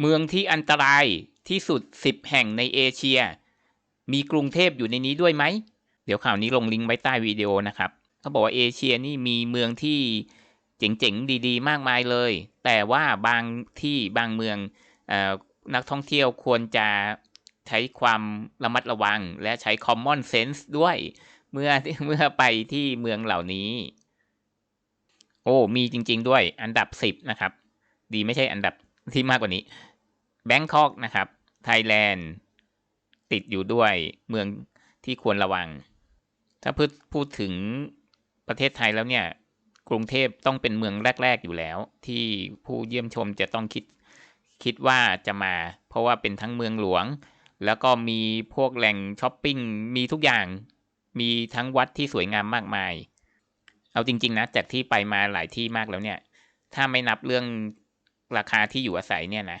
เมืองที่อันตรายที่สุด 10 แห่งในเอเชีย มีกรุงเทพอยู่ในนี้ด้วยไหม เดี๋ยวข่าวนี้ลงลิงก์ไว้ใต้วิดีโอนะครับเขาบอกว่าเอเชียนี่มีเมืองที่เจ๋งๆ ดีๆ มากมายเลย แต่ว่าบางที่บางเมืองอนักท่องเที่ยวควรจะใช้ความระมัดระวัง และใช้ common sense ด้วย เมื่อเมื่อไปที่เมืองเหล่านี้ โอ้ มีจริง ๆ ด้วยอันดับ 10 นะครับ ดีไม่ใช่อันดับ ที่มากกว่านี้แบงคอกนะครับ ไทยแลนด์ ติดอยู่ด้วยเมืองที่ควรระวัง ถ้าพูดพูดถึงประเทศไทยแล้วเนี่ย กรุงเทพต้องเป็นเมืองแรก ๆ อยู่แล้ว ที่ผู้เยี่ยมชมจะต้องคิดคิดว่าจะมา เพราะว่าเป็นทั้งเมืองหลวง แล้วก็มีพวกแหล่งช้อปปิ้งมีทุกอย่าง มีทั้งวัดที่สวยงามมากมาย เอาจริง ๆ นะ จากที่ไปมาหลายที่มากแล้วเนี่ย ถ้าไม่นับเรื่อง ราคาที่อยู่อาศัยเนี่ยนะ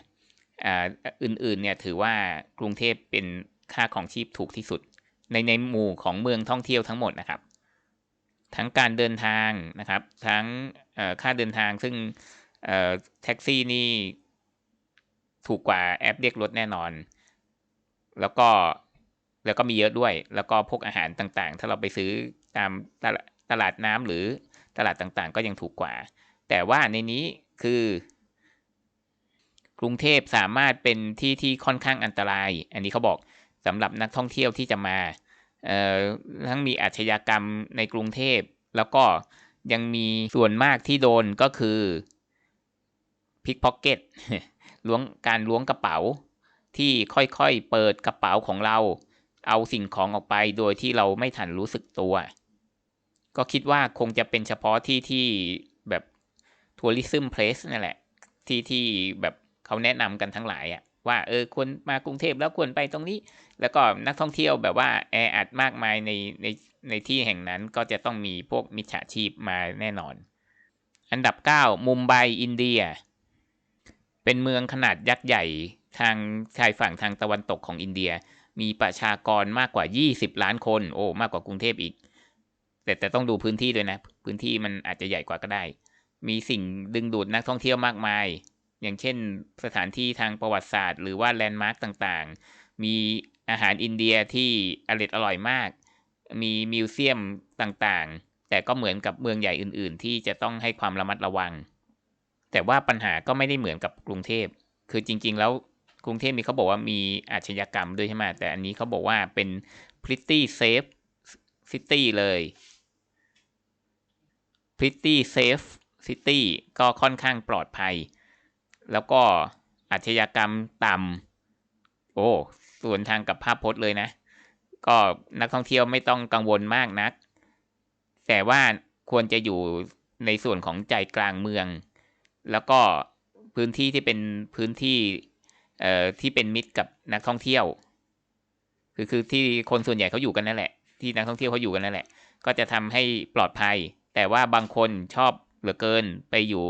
อ่าอื่นๆเนี่ยถือว่ากรุงเทพเป็นค่าของชีพถูกที่สุด ในในหมู่ของเมืองท่องเที่ยวทั้งหมดนะครับ ทั้งการเดินทางนะครับ ทั้งค่าเดินทางซึ่งแท็กซี่นี่ถูกกว่าแอปเรียกรถแน่นอน แล้วก็แล้วก็มีเยอะด้วย แล้วก็พวกอาหารต่างๆ ถ้าเราไปซื้อตามตลาดน้ำหรือตลาดต่างๆ ก็ยังถูกกว่า แต่ว่าในนี้คือ กรุงเทพสามารถเป็นที่ที่ค่อนข้างอันตราย อันนี้เขาบอกสำหรับนักท่องเที่ยวที่จะมาทั้งมีอาชญากรรมในกรุงเทพ แล้วก็ยังมีส่วนมากที่โดนก็คือพิกพ็อกเก็ตล้วงการล้วงกระเป๋าที่ค่อยๆเปิดกระเป๋าของเรา เอาสิ่งของออกไปโดยที่เราไม่ทันรู้สึกตัว ก็คิดว่าคงจะเป็นเฉพาะที่ที่แบบทัวริซึมเพลสนั่นแหละ ที่ที่แบบ เขาแนะนำกันทั้งหลายอะว่าเออควรมากรุงเทพแล้วควรไปตรงนี้ แล้วก็นักท่องเที่ยวแบบว่าแออัดมากมายในในในที่แห่งนั้นก็จะต้องมีพวกมิจฉาชีพมาแน่นอน อันดับ 9 มุมไบอินเดีย เป็นเมืองขนาดยักษ์ใหญ่ทางชายฝั่งทางตะวันตกของอินเดีย มีประชากรมากกว่า 20 ล้านคน โอ้มากกว่ากรุงเทพอีก แต่แต่ต้องดูพื้นที่ด้วยนะ พื้นที่มันอาจจะใหญ่กว่าก็ได้ มีสิ่งดึงดูดนักท่องเที่ยวมากมาย อย่างเช่นสถานที่ทางประวัติศาสตร์ หรือว่าแลนด์มาร์กต่างๆ มีอาหารอินเดียที่อร่อยอร่อยมาก มีมิวเซียมต่างๆ แต่ก็เหมือนกับเมืองใหญ่อื่น ๆ ที่จะต้องให้ความระมัดระวัง แต่ว่าปัญหาก็ไม่ได้เหมือนกับกรุงเทพ คือจริง ๆ แล้วกรุงเทพมีเขาบอกว่ามีอาชญากรรมด้วยใช่ไหมแต่อันนี้เขาบอกว่าเป็น pretty safe city เลย pretty safe city ก็ค่อนข้างปลอดภัย แล้วก็อาชญากรรมต่ำโอ้ส่วนทางกับภาพพจน์เลยนะ ก็นักท่องเที่ยวไม่ต้องกังวลมากนัก แต่ว่าควรจะอยู่ในส่วนของใจกลางเมือง แล้วก็พื้นที่ที่เป็นพื้นที่เอ่อที่เป็นมิตรกับนักท่องเที่ยว คือคือที่คนส่วนใหญ่เขาอยู่กันนั่นแหละ ที่นักท่องเที่ยวเขาอยู่กันนั่นแหละ ก็จะทำให้ปลอดภัย แต่ว่าบางคนชอบเหลือเกินไปอยู่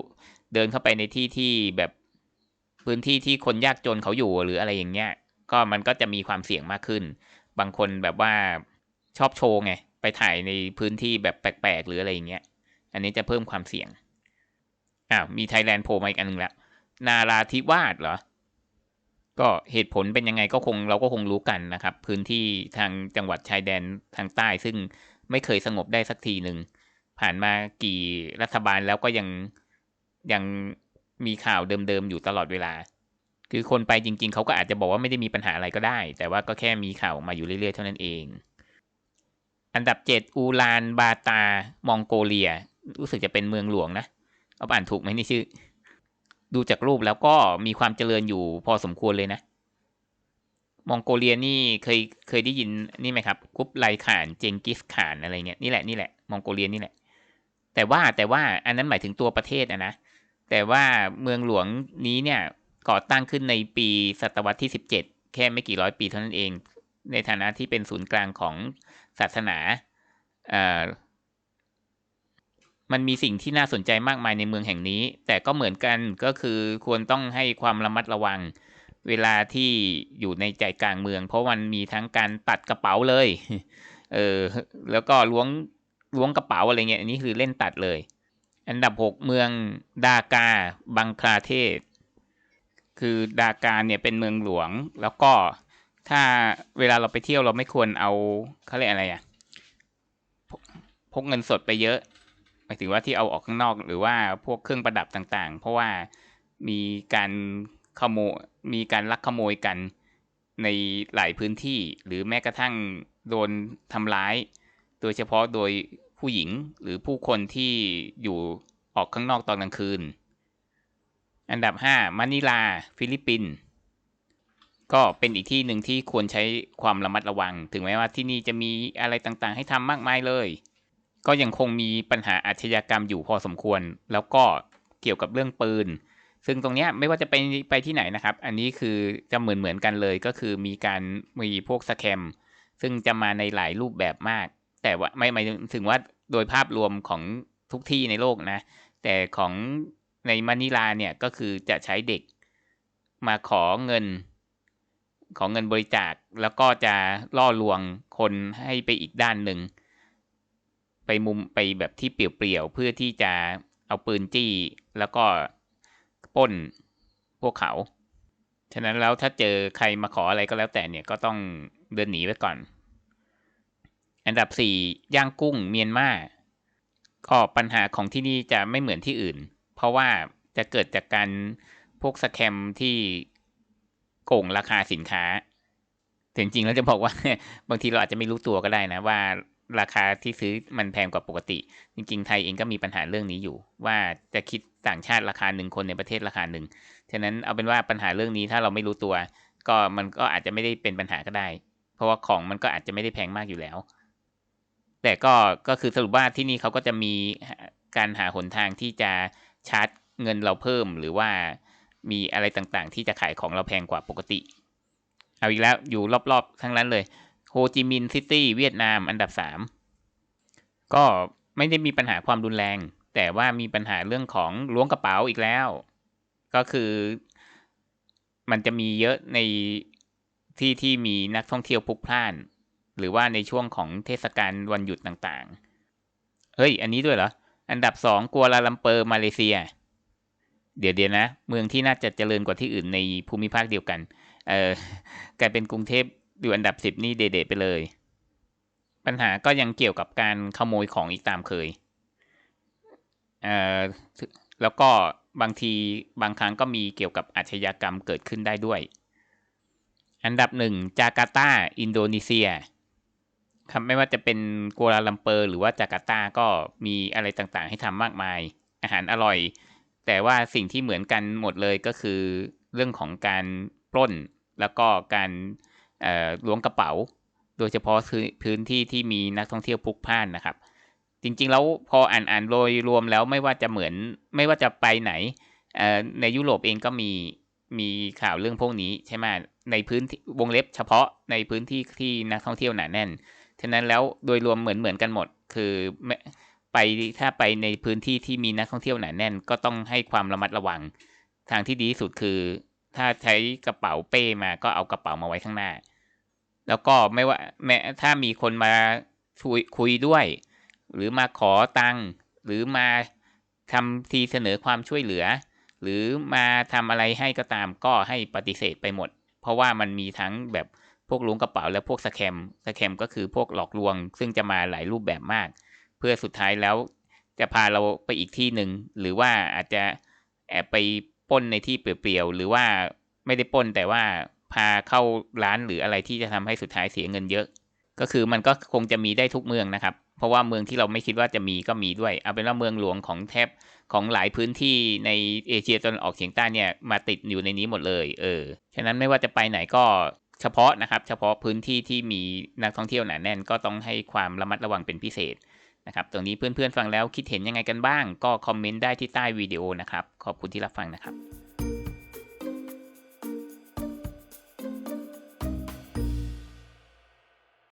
เดินเข้าไปในที่ที่แบบ พื้นที่ที่คนยากจนเขาอยู่หรืออะไรอย่างเงี้ย ก็มันก็จะมีความเสี่ยงมากขึ้น บางคนแบบว่าชอบโชว์ไง ไปถ่ายในพื้นที่แบบแปลกๆ หรืออะไรอย่างเงี้ย อันนี้จะเพิ่มความเสี่ยง อ้าว มีไทยแลนด์โผล่มาอีกอันหนึ่งละ นาราธิวาสเหรอ ก็เหตุผลเป็นยังไงก็คงเราก็คงรู้กันนะครับ พื้นที่ทางจังหวัดชายแดนทางใต้ซึ่งไม่เคยสงบได้สักทีหนึ่ง ผ่านมากี่รัฐบาลแล้วก็ยังยัง มีข่าวเดิมๆอยู่ตลอดเวลา คือคนไปจริง ๆ เขาก็อาจจะบอกว่าไม่ได้มีปัญหาอะไรก็ได้ แต่ว่าก็แค่มีข่าวมาอยู่เรื่อยๆเท่านั้นเอง อันดับเจ็ดอูลานบาตามองโกเลีย รู้สึกจะเป็นเมืองหลวงนะ เอาอ่านถูกไหมนี่ชื่อ ดูจากรูปแล้วก็มีความเจริญอยู่พอสมควรเลยนะ มองโกเลียนี่เคยเคยได้ยินนี่ไหมครับกุ๊บไลขานเจงกิสขานอะไรเงี้ยนี่แหละนี่แหละมองโกเลียนี่แหละแต่ว่าแต่ว่าอันนั้นหมายถึงตัวประเทศนะนะ แต่ว่าเมืองหลวงนี้เนี่ยก่อตั้งขึ้นในปีศตวรรษที่สิบเจ็ดแค่ไม่กี่ร้อยปีเท่านั้นเอง ในฐานะที่เป็นศูนย์กลางของศาสนาเอ่อมันมีสิ่งที่น่าสนใจมากมายในเมืองแห่งนี้ แต่ก็เหมือนกันก็คือควรต้องให้ความระมัดระวังเวลาที่อยู่ในใจกลางเมือง เพราะมันมีทั้งการตัดกระเป๋าเลย เออ แล้วก็ล้วงล้วงกระเป๋าอะไรเงี้ย อันนี้คือเล่นตัดเลย อันดับ 6 เมืองดากาบังคลาเทศ คือดากาเนี่ยเป็นเมืองหลวง แล้วก็ถ้าเวลาเราไปเที่ยวเราไม่ควรเอาเขาเรียกอะไรอะพกพกเงินสดไปเยอะหมายถึงว่าที่เอาออกข้างนอกหรือว่าพวกเครื่องประดับต่างๆ เพราะว่ามีการขโมยมีการลักขโมยกันในหลายพื้นที่ หรือแม้กระทั่งโดนทำร้าย โดยเฉพาะโดย ผู้หญิงหรือผู้คนที่อยู่ออกข้างนอกตอนกลางคืน อันดับ 5มะนิลา ฟิลิปปินส์ก็เป็นอีกที่หนึ่งที่ควรใช้ความระมัดระวัง ถึงแม้ว่าที่นี่จะมีอะไรต่างๆ ให้ทำมากมายเลย ก็ยังคงมีปัญหาอาชญากรรมอยู่พอสมควร แล้วก็เกี่ยวกับเรื่องปืน ซึ่งตรงนี้ไม่ว่าจะไปไปที่ไหนนะครับ อันนี้คือจะเหมือนเหมือนกันเลยก็คือมีการมีพวกสแคมซึ่งจะมาในหลายรูปแบบมาก แต่ว่าไม่หมายถึงว่าโดยภาพรวมของทุกที่ในโลกนะ แต่ของในมะนิลาเนี่ยก็คือจะใช้เด็กมาขอเงิน ขอเงินบริจาคแล้วก็จะล่อลวงคนให้ไปอีกด้านหนึ่ง ไปมุมไปแบบที่เปลี่ยวๆเพื่อที่จะเอาปืนจี้แล้วก็ป้นพวกเขา ฉะนั้นแล้วถ้าเจอใครมาขออะไรก็แล้วแต่เนี่ยก็ต้องเดินหนีไว้ก่อน อันดับสี่ย่างกุ้งเมียนมาก็ปัญหาของที่นี่จะไม่เหมือนที่อื่น เพราะว่าจะเกิดจากการพวกสแคมที่โกงราคาสินค้าแต่จริงๆแล้วจะบอกว่าบางทีเราอาจจะไม่รู้ตัวก็ได้นะว่าราคาที่ซื้อมันแพงกว่าปกติ จริงๆ ไทยเองก็มีปัญหาเรื่องนี้อยู่ ว่าจะคิดต่างชาติราคาหนึ่งคนในประเทศราคาหนึ่งฉะนั้นเอาเป็นว่าปัญหาเรื่องนี้ถ้าเราไม่รู้ตัว ก็มันก็อาจจะไม่ได้เป็นปัญหาก็ได้ เพราะว่าของมันก็อาจจะไม่ได้แพงมากอยู่แล้ว แต่ก็ก็คือสรุปว่าที่นี่เขาก็จะมีการหาหนทางที่จะชาร์จเงินเราเพิ่ม หรือว่ามีอะไรต่างๆ ที่จะขายของเราแพงกว่าปกติ เอาอีกแล้วอยู่รอบๆทั้งนั้นเลยโฮจิมินห์ซิตี้เวียดนามอันดับสามก็ไม่ได้มีปัญหาความรุนแรง แต่ว่ามีปัญหาเรื่องของล้วงกระเป๋าอีกแล้ว ก็คือมันจะมีเยอะในที่ที่มีนักท่องเที่ยวพลุกพล่าน หรือว่าในช่วงของเทศกาลวันหยุดต่างๆ เฮ้ย อันนี้ด้วยเหรอ อันดับสองกัวลาลัมเปอร์มาเลเซีย เดี๋ยวเดี๋ยวนะ เมืองที่น่าจะเจริญกว่าที่อื่นในภูมิภาคเดียวกัน เออกลายเป็นกรุงเทพอยู่อันดับสิบนี่เดๆไปเลย ปัญหาก็ยังเกี่ยวกับการขโมยของอีกตามเคย เอ่อ แล้วก็บางทีบางครั้งก็มีเกี่ยวกับอาชญากรรมเกิดขึ้นได้ด้วย อันดับหนึ่งจาการ์ตา อินโดนีเซีย ครับไม่ว่าจะเป็นกัวลาลัมเปอร์ หรือว่าจาการ์ตาก็มีอะไรต่างๆ ให้ทำมากมาย อาหารอร่อย แต่ว่าสิ่งที่เหมือนกันหมดเลยก็คือเรื่องของการปล้น แล้วก็การล้วงกระเป๋า โดยเฉพาะพื้นที่ที่มีนักท่องเที่ยวพลุกพล่านนะครับ จริงๆแล้วพออ่านอ่านโดยรวมแล้วไม่ว่าจะเหมือนไม่ว่าจะไปไหนในยุโรปเองก็มีมีข่าวเรื่องพวกนี้ใช่ไหมในพื้นที่วงเล็บเฉพาะในพื้นที่ที่นักท่องเที่ยวหนาแน่น ฉะนั้นแล้วโดยรวมเหมือนเหมือนกันหมด คือไปถ้าไปในพื้นที่ที่มีนักท่องเที่ยวหนาแน่น ก็ต้องให้ความระมัดระวัง ทางที่ดีที่สุดคือ ถ้าใช้กระเป๋าเป้มาก็เอากระเป๋ามาไว้ข้างหน้า แล้วก็ไม่ว่าแม้ถ้ามีคนมาคุยคุยด้วย หรือมาขอตังค์หรือมาทำทีเสนอความช่วยเหลือ หรือมาทำอะไรให้ก็ตามก็ให้ปฏิเสธไปหมด เพราะว่ามันมีทั้งแบบ วกล้วงกระเป๋าและพวกสแคมสแคมก็คือพวกหลอกลวง ซึ่งจะมาหลายรูปแบบมาก เพื่อสุดท้ายแล้วจะพาเราไปอีกที่หนึ่งหรือว่าอาจจะแอบไปป้นในที่เปลี่ยวๆหรือว่าไม่ได้ป้นแต่ว่าพาเข้าร้านหรืออะไรที่จะทำให้สุดท้ายเสียเงินเยอะ ก็คือมันก็คงจะมีได้ทุกเมืองนะครับ เพราะว่าเมืองที่เราไม่คิดว่าจะมีก็มีด้วยเอาเป็นว่าเมืองหลวงของแทบของหลายพื้นที่ในเอเชียตะวันออกเฉียงใต้เนี่ยมาติดอยู่ในนี้หมดเลย เออ ฉะนั้นไม่ว่าจะไปไหนก็ เฉพาะนะครับ เฉพาะพื้นที่ที่มีนักท่องเที่ยวหนาแน่นก็ต้องให้ความระมัดระวังเป็นพิเศษนะครับ ตรงนี้เพื่อนๆฟังแล้วคิดเห็นยังไงกันบ้าง ก็คอมเมนต์ได้ที่ใต้วิดีโอนะครับ ขอบคุณที่รับฟังนะครับ